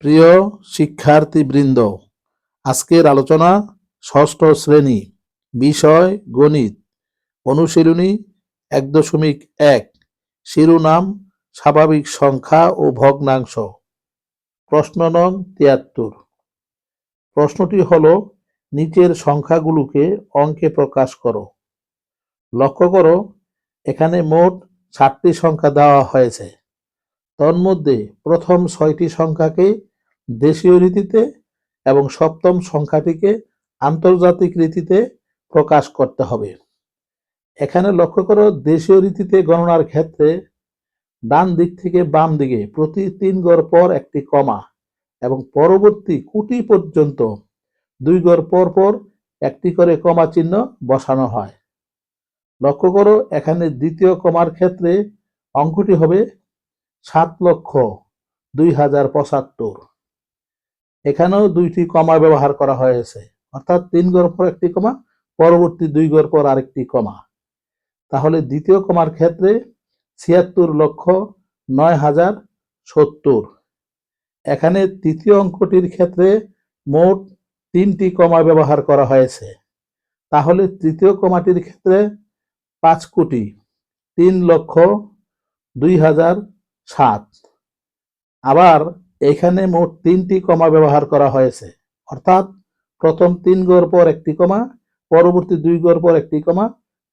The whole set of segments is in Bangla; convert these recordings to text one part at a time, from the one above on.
প্রিয় শিক্ষার্থীবৃন্দ, আজকের আলোচনা ষষ্ঠ শ্রেণি, বিষয় গণিত, অনুশীলনী এক দশমিক এক, শিরোনাম, স্বাভাবিক সংখ্যা ও ভগ্নাংশ। প্রশ্ন নং তিয়াত্তর। প্রশ্নটি হল, নিচের সংখ্যাগুলোকে অঙ্কে প্রকাশ করো। লক্ষ্য করো, এখানে মোট ষাটটি সংখ্যা দেওয়া হয়েছে। তন্মধ্যে প্রথম ছয়টি সংখ্যাকে দেশীয় রীতিতে এবং সপ্তম সংখ্যাটিকে আন্তর্জাতিক রীতিতে প্রকাশ করতে হবে। এখানে লক্ষ্য করো, দেশীয় রীতিতে গণনার ক্ষেত্রে ডান দিক থেকে বাম দিকে প্রতি তিন গড় পর একটি কমা এবং পরবর্তী কুটি পর্যন্ত দুই গড় পর পর একটি করে কমা চিহ্ন বসানো হয়। লক্ষ্য করো, এখানে দ্বিতীয় কমার ক্ষেত্রে অঙ্কটি হবে সাত লক্ষ দুই হাজার পঁচাত্তর। এখানেও দুইটি কমা ব্যবহার করা হয়েছে। অর্থাৎ তিন গড় পর একটি কমা, পরবর্তী দুই গড় পর আরেকটি কমা। তাহলে দ্বিতীয় কমার ক্ষেত্রে ছিয়াত্তর লক্ষ নয় হাজার সত্তর। এখানে তৃতীয় অঙ্কটির ক্ষেত্রে মোট তিনটি কমা ব্যবহার করা হয়েছে। তাহলে তৃতীয় কমাটির ক্ষেত্রে পাঁচ কোটি তিন লক্ষ দুই হাজার সাত। আবার এখানে মোট তিনটি কমা ব্যবহার করা হয়েছে। অর্থাৎ প্রথম তিন গড় পর একটি কমা, পরবর্তী দুই গড় পর একটি কমা,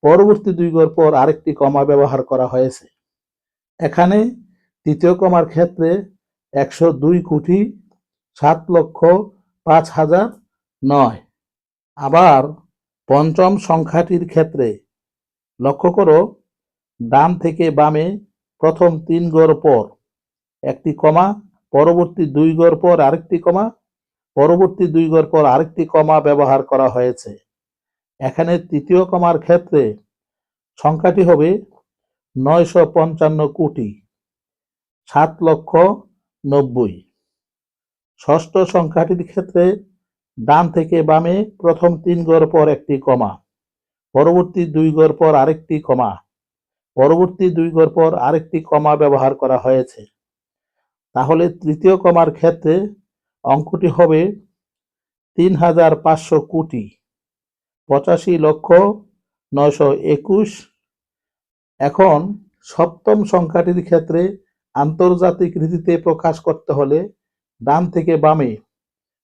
পরবর্তী দুই গড় পর আরেকটি কমা ব্যবহার করা হয়েছে। এখানে তৃতীয় কমার ক্ষেত্রে একশো দুই কোটি সাত লক্ষ পাঁচ হাজার নয়। আবার পঞ্চম সংখ্যাটির ক্ষেত্রে লক্ষ্য করো, ডান থেকে বামে প্রথম তিন গড় পর একটি কমা পরবর্তী দুই গড় পর আরেকটি কমা, পরবর্তী দুই গড় পর আরেকটি কমা ব্যবহার করা হয়েছে। এখানে তৃতীয় কমার ক্ষেত্রে সংখ্যাটি হবে নয়শো পঞ্চান্ন কোটি, সাত লক্ষ নব্বই। ষষ্ঠ সংখ্যাটির ক্ষেত্রে ডান থেকে বামে প্রথম তিন গড় পর একটি কমা, পরবর্তী দুই গড় পর আরেকটি কমা, পরবর্তী দুই গড় পর আরেকটি কমা ব্যবহার করা হয়েছে। তাহলে তৃতীয় কমার ক্ষেত্রে অঙ্কটি হবে তিন হাজার পাঁচশো কোটি। পঁচাশি লক্ষ নয়শো একুশ। এখন সপ্তম সংখ্যাটির ক্ষেত্রে আন্তর্জাতিক রীতিতে প্রকাশ করতে হলে ডান থেকে বামে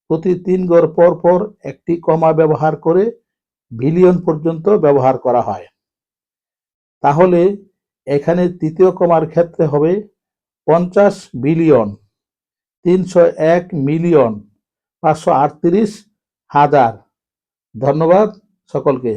প্রতি তিন গড় পর পর একটি কমা ব্যবহার করে বিলিয়ন পর্যন্ত ব্যবহার করা হয়। তাহলে এখানে তৃতীয় কমার ক্ষেত্রে হবে পঞ্চাশ বিলিয়ন তিনশো এক মিলিয়ন পাঁচশো আটত্রিশ হাজার। ধন্যবাদ সকলকে।